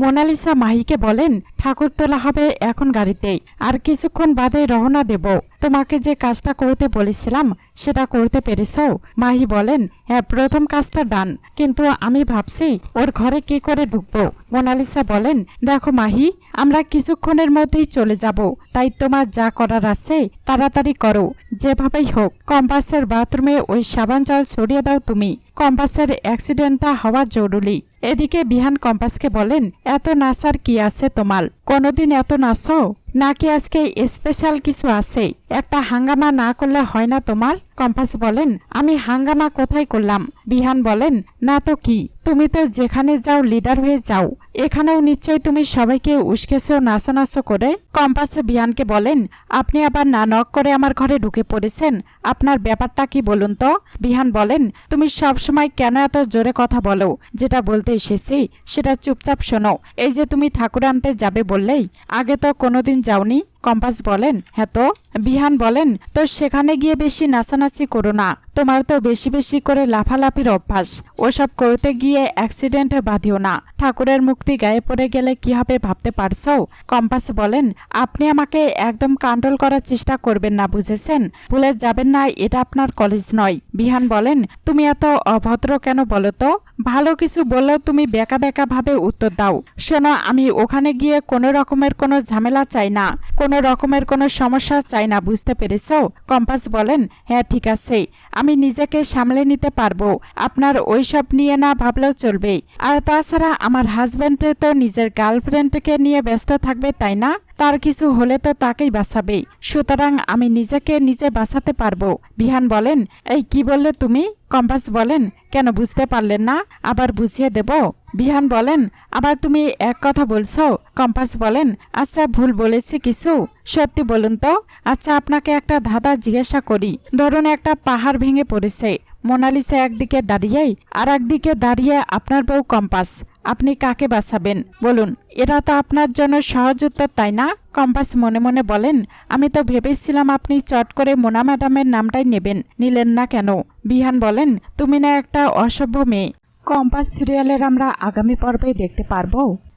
Mona Lisa মাহিকে বলেন ঠাকুর তোলা হবে এখন গাড়িতেই। আর কিছুক্ষণ বাদে রওনা দেব। তোমাকে যে কাজটা করতে বলেছিলাম, সেটা করতে পেরেছ? মাহি বলেন হ্যাঁ প্রথম কাজটা ডান। কিন্তু আমি ভাবছি, ওর ঘরে কি করে ঢুকবো? মোনালিসা বলেন, দেখো মাহি, আমরা কিছুক্ষণের মধ্যেই চলে যাব। তাই তোমার যা করার আছে, তাড়াতাড়ি করো। যেভাবেই হোক, কম্পাসের বাথরুমে ওই সাবান জল ছড়িয়ে দাও তুমি। কম্পাসের অ্যাক্সিডেন্টটা হওয়া জরুরি। এদিকে বিহান কম্পাসকে বলেন, এত নাসার কি আছে তোমার? কোনোদিন এত নাচো নাকি আজকে স্পেশাল কিছু আছে? একটা হাঙ্গামা না করলে হয় না তোমার? কম্পাস বলেন, আমি হাঙ্গামা কোথায় করলাম? বিহান বলেন, না তো কি? তুমি তো যেখানে যাও লিডার হয়ে যাও। এখানেও নিশ্চয়ই তুমি সবাইকে উস্কেছো নাচো নাচো করে? কম্পাস বিহানকে বলেন, আপনি আবার না নক করে আমার ঘরে ঢুকে পড়েছেন? আপনার ব্যাপারটা কি বলুন তো? বিহান বলেন, তুমি সব সময় কেন এত জোরে কথা বলো? যেটা বলতে এসেছি, সেটা চুপচাপ শোনো। এই যে তুমি ঠাকুর আনতে যাবে বললেই, আগে তো কোনোদিন যাওনি, কম্পাস বলেন হ্যাঁ তো? বিহান বলেন তো সেখানে গিয়ে বেশি নাচানাচি করো না, তোমার তো বেশি বেশি করে লাফালাফির অভ্যাস। ওসব করতে গিয়ে অ্যাক্সিডেন্টে বাঁধিও না। ঠাকুরের মুক্তি গায়ে পড়ে গেলে কি হবে ভাবতে পারছ? কম্পাস বলেন, আপনি আমাকে একদম কন্ট্রোল করার চেষ্টা করবেন না, বুঝেছেন? ভুলে যাবেন না, এটা আপনার কলেজ নয়। বিহান বলেন, তুমি এত অভদ্র কেন বলো তো? ভালো কিছু বললেও তুমি বেকা বেকা ভাবে উত্তর দাও। শোনো, আমি ওখানে গিয়ে কোনো রকমের কোনো ঝামেলা চাই না। কোনো রকমের কোনো সমস্যা চাই না, বুঝতে পেরেছ? কম্পাস বলেন হ্যাঁ ঠিক আছে। আমি নিজেকে সামলে নিতে পারব। আপনার ওইসব নিয়ে না ভাবলেও চলবে। আর তাছাড়া আমার হাজব্যান্ডে তো নিজের গার্লফ্রেন্ডকে নিয়ে ব্যস্ত থাকবে, তাই না? তার কিছু হলে তো তাকেই বাঁচাবে। সুতরাং আমি নিজেকে নিজে বাঁচাতে পারব। বিহান বলেন, এই কি বললে তুমি? কম্পাস বলেন কেন বুঝতে পারলেন না? আবার বুঝিয়ে দেব। বিহান বলেন, আবার তুমি এক কথা বলছ? কম্পাস বলেন আচ্ছা ভুল বলেছি কিছু। সত্যি বলুন তো। আচ্ছা আপনাকে একটা ধাঁধা জিজ্ঞাসা করি। ধরুন একটা পাহাড় ভেঙে পড়েছে। মোনালিসা একদিকে দাঁড়িয়েই আর একদিকে দাঁড়িয়ে আপনার বউ কম্পাস। আপনি কাকে বাঁচাবেন বলুন, এরা তো আপনার জন্য সহজ উত্তর, তাই না? কম্পাস মনে মনে বলেন, আমি তো ভেবেছিলাম আপনি চট করে মোনা ম্যাডামের নামটাই নেবেন, নিলেন না কেন? বিহান বলেন, তুমি না একটা অসভ্য মেয়ে। কম্পাস সিরিয়ালের আমরা আগামী পর্বে দেখতে পারব।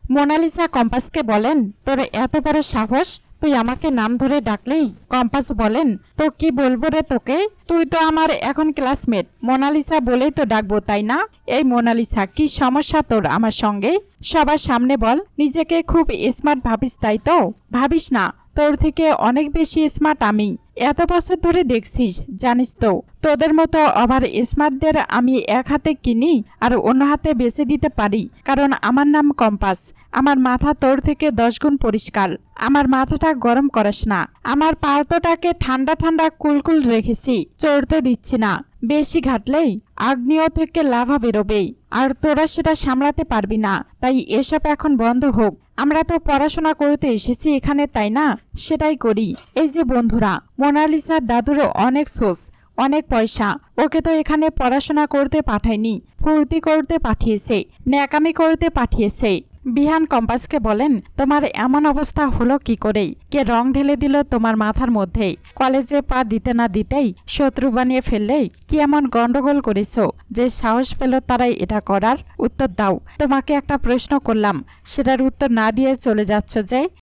মোনালিসা কম্পাসকে বলেন, তোর এত বড় সাহস তুই আমাকে নাম ধরে ডাকলেই কম্পাস বলেন। তো কি বলব রে তোকে? তুই তো আমার এখন ক্লাসমেট মোনালিসা বলেই তো ডাকবো, তাই না? এই মোনালিসা, কি সমস্যা তোর আমার সঙ্গে? সবার সামনে বল, নিজেকে খুব স্মার্ট ভাবিস, তাই তো? ভাবিস না। তোর থেকে অনেক বেশি স্মার্ট আমি। এত বছর ধরে দেখছিস, জানিস তো। তোদের মতো আবার স্মার্টদের আমি এক হাতে কিনি আর অন্য হাতে বেছে দিতে পারি। কারণ আমার নাম কম্পাস। আমার মাথা তোর থেকে দশ গুণ পরিষ্কার। আমার মাথাটা গরম করাস না। আমার পালতোটাকে ঠান্ডা ঠান্ডা কুলকুল রেখেছি। চড়তে দিচ্ছি না। বেশি ঘাটলেই আগ্নেয় থেকে লাভা বেরোবেই। আর তোরা সেটা সামলাতে পারবি না। তাই এসব এখন বন্ধ হোক। আমরা তো পড়াশোনা করতে এসেছি এখানে, তাই না? সেটাই করি। এই যে বন্ধুরা, মোনালিসার দাদুরও অনেক সোস অনেক পয়সা। ওকে তো এখানে পড়াশোনা করতে পাঠায়নি, ফুর্তি করতে পাঠিয়েছে, ন্যাকামি করতে পাঠিয়েছে। বিহান কম্পাসকে বলেন, তোমার এমন অবস্থা হলো কি করেই? কে রং ঢেলে দিল তোমার মাথার মধ্যেই? কলেজে পা দিতে না দিতেই শত্রু বানিয়ে ফেললেই কি এমন গন্ডগোল করেছ? যে সাহস পেল তারাই এটা করার উত্তর দাও। তোমাকে একটা প্রশ্ন করলাম, সেটার উত্তর না দিয়ে চলে যাচ্ছ যে